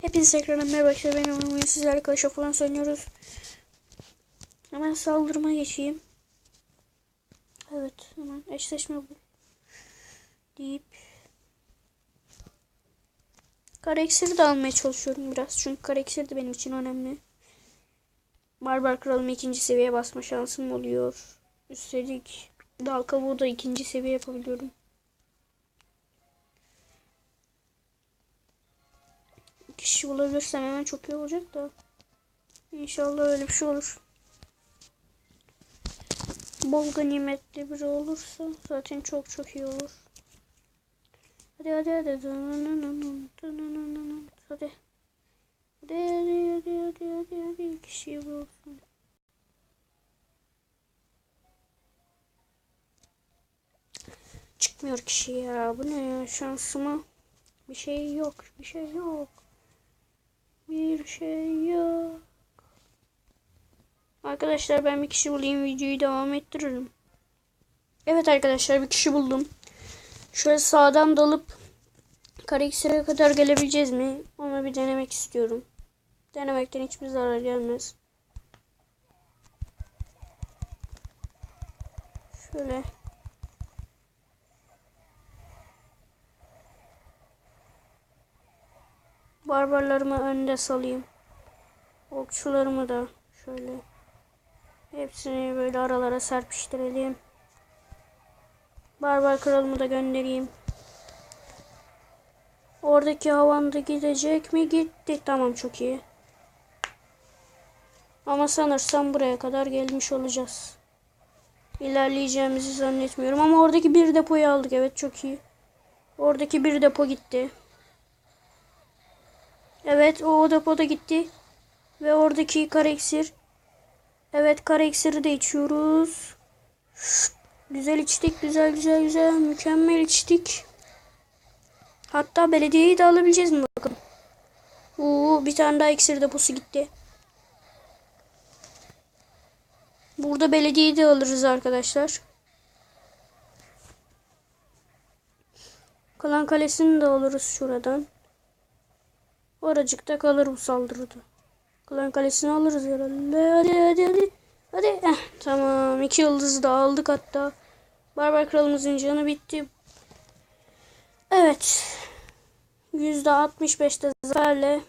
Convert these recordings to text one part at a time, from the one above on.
Hepinize tekrardan merhaba arkadaşlar. Ben Umut. Sizlerle Clash of Clans oynuyoruz. Hemen saldırıma geçeyim. Evet. Hemen eşleşme bu. Deyip. Kara de almaya çalışıyorum biraz. Çünkü kara de benim için önemli. Barbar kralımı ikinci seviyeye basma şansım oluyor. Üstelik dal kavuğu da ikinci seviye yapabiliyorum. Kişi bulabilirsem hemen çok iyi olacak da. İnşallah öyle bir şey olur. Bol ganimetli biri olursa zaten çok çok iyi olur. Hadi hadi hadi. Hadi. Hadi hadi hadi hadi hadi hadi kişiyi bulsun. Çıkmıyor kişi ya. Bu ne ya? Şansıma bir şey yok. Bir şey yok. Bir şey yok. Arkadaşlar ben bir kişi bulayım videoyu devam ettiririm. Evet arkadaşlar bir kişi buldum. Şöyle sağdan dalıp Karaksir'e kadar gelebileceğiz mi? Onu bir denemek istiyorum. Denemekten hiçbir zarar gelmez. Şöyle. Barbarlarımı önde salayım. Okçularımı da şöyle. Hepsini böyle aralara serpiştirelim. Barbar kralımı da göndereyim. Oradaki havan da gidecek mi? Gitti. Tamam çok iyi. Ama sanırsam buraya kadar gelmiş olacağız. İlerleyeceğimizi zannetmiyorum ama oradaki bir depoyu aldık. Evet çok iyi. Oradaki bir depo gitti. Evet o depoda gitti. Ve oradaki kara iksir. Evet kara iksiri de içiyoruz. Güzel içtik. Güzel güzel güzel. Mükemmel içtik. Hatta belediyeyi de alabileceğiz mi bakalım. Oo, bir tane daha iksir deposu gitti. Burada belediyeyi de alırız arkadaşlar. Kalan kalesini de alırız şuradan. Oracıkta kalır bu saldırıda. Klan kalesini alırız herhalde. Hadi hadi hadi. Hadi. Eh, tamam. iki yıldızı da aldık hatta. Barbar kralımızın canı bitti. Evet. %65'te zaferle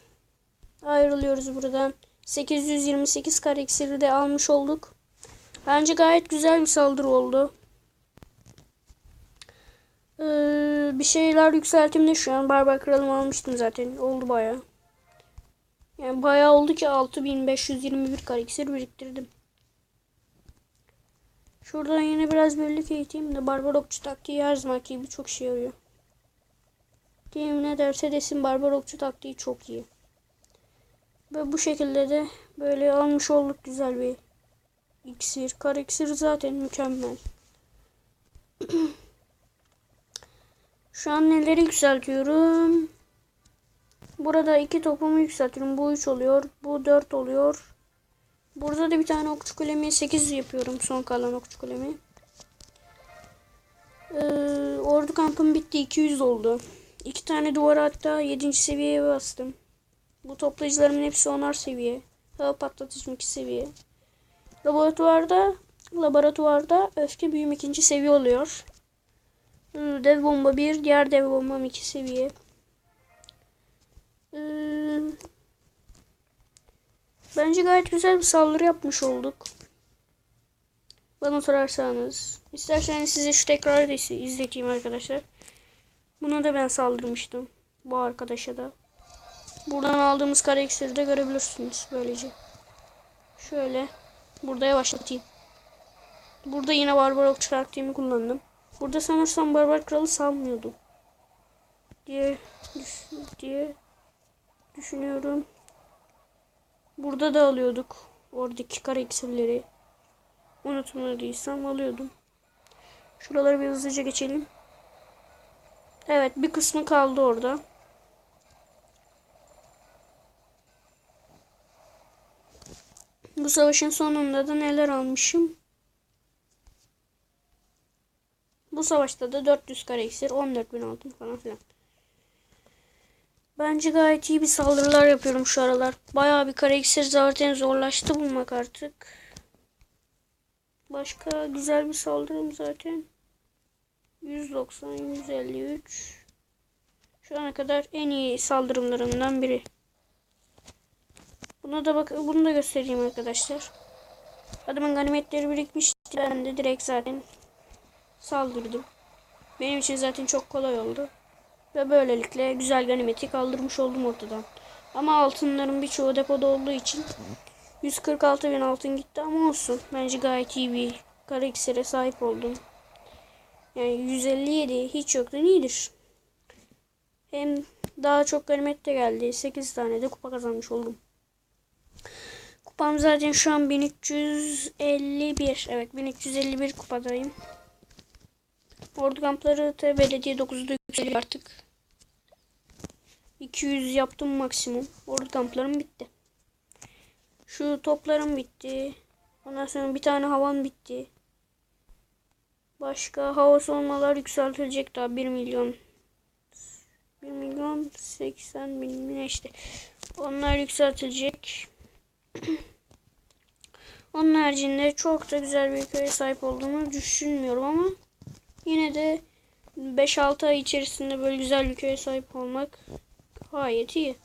ayrılıyoruz buradan. 828 kare iksiri de almış olduk. Bence gayet güzel bir saldırı oldu. Ee, bir şeyler yükseltimde şu an. Barbar kralımı almıştım zaten. Oldu baya. Yani baya oldu ki 6521 kare iksir biriktirdim. Şuradan yine biraz birlik eğiteyim de barbar okçu taktiği her zaman gibi çok şey yarıyor. Diyeyim ne derse desin barbar okçu taktiği çok iyi. Ve bu şekilde de böyle almış olduk güzel bir iksir. Kar iksir zaten mükemmel. Şu an neleri yükseltiyorum? Burada iki topumu yükseltiyorum. Bu 3 oluyor. Bu 4 oluyor. Burada da bir tane okçu kulemi 8 yapıyorum. Son kalan okçu kulemi. Ee, ordu kampım bitti. 200 oldu. İki tane duvara hatta 7. seviyeye bastım. Bu toplayıcılarımın hepsi onar seviye. Hava patlatıcım 2 seviye. Laboratuvarda laboratuvarda öfke büyüm ikinci seviye oluyor. Ee, dev bomba 1, diğer dev bombam 2 seviye. Ee, bence gayet güzel bir saldırı yapmış olduk. Bana sorarsanız. İsterseniz size şu tekrar da izleteyim arkadaşlar. Buna da ben saldırmıştım. Bu arkadaşa da. Buradan aldığımız kare iksiri de görebilirsiniz böylece. Şöyle. Burada yavaşlatayım. Burada yine barbar okçu taktiğimi kullandım. Burada sanırsam barbar kralı salmıyordum. Diye, diye düşünüyorum. Burada da alıyorduk. Oradaki kara iksirleri. Unutmadıysam alıyordum. Şuraları bir hızlıca geçelim. Evet bir kısmı kaldı orada. Bu savaşın sonunda da neler almışım? Bu savaşta da 400 kare iksir, 14.000 altın falan filan. Bence gayet iyi bir saldırılar yapıyorum şu aralar. Bayağı bir kare iksir zaten zorlaştı bulmak artık. Başka güzel bir saldırım zaten. 190, 153. Şu ana kadar en iyi saldırımlarımdan biri. Buna da bak bunu da göstereyim arkadaşlar. Adamın ganimetleri birikmişti. Ben de direkt zaten saldırdım. Benim için zaten çok kolay oldu. Ve böylelikle güzel ganimeti kaldırmış oldum ortadan. Ama altınların birçoğu depoda olduğu için 146 bin altın gitti ama olsun. Bence gayet iyi bir kara iksire sahip oldum. Yani 157 hiç yoktan iyidir. Hem daha çok ganimet de geldi. 8 tane de kupa kazanmış oldum. Kupam zaten şu an 1351. Evet 1351 kupadayım. Ordu kampları da belediye 9'da yükseliyor artık. 200 yaptım maksimum. Ordu kamplarım bitti. Şu toplarım bitti. Ondan sonra bir tane havan bitti. Başka hava savunmalar yükseltilecek daha 1 milyon 1 milyon 80 bin ne işte. Onlar yükseltilecek. Onun haricinde çok da güzel bir köye sahip olduğumu düşünmüyorum ama yine de 5-6 ay içerisinde böyle güzel bir köye sahip olmak gayet iyi.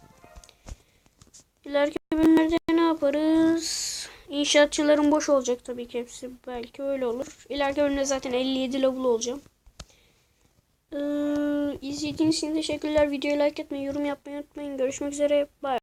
İleriki bölümlerde ne yaparız? İnşaatçıların boş olacak tabii ki hepsi. Belki öyle olur. İleriki bölümde zaten 57 level olacağım. Ee, izlediğiniz için teşekkürler. Videoyu like etmeyi, yorum yapmayı unutmayın. Görüşmek üzere. Bye.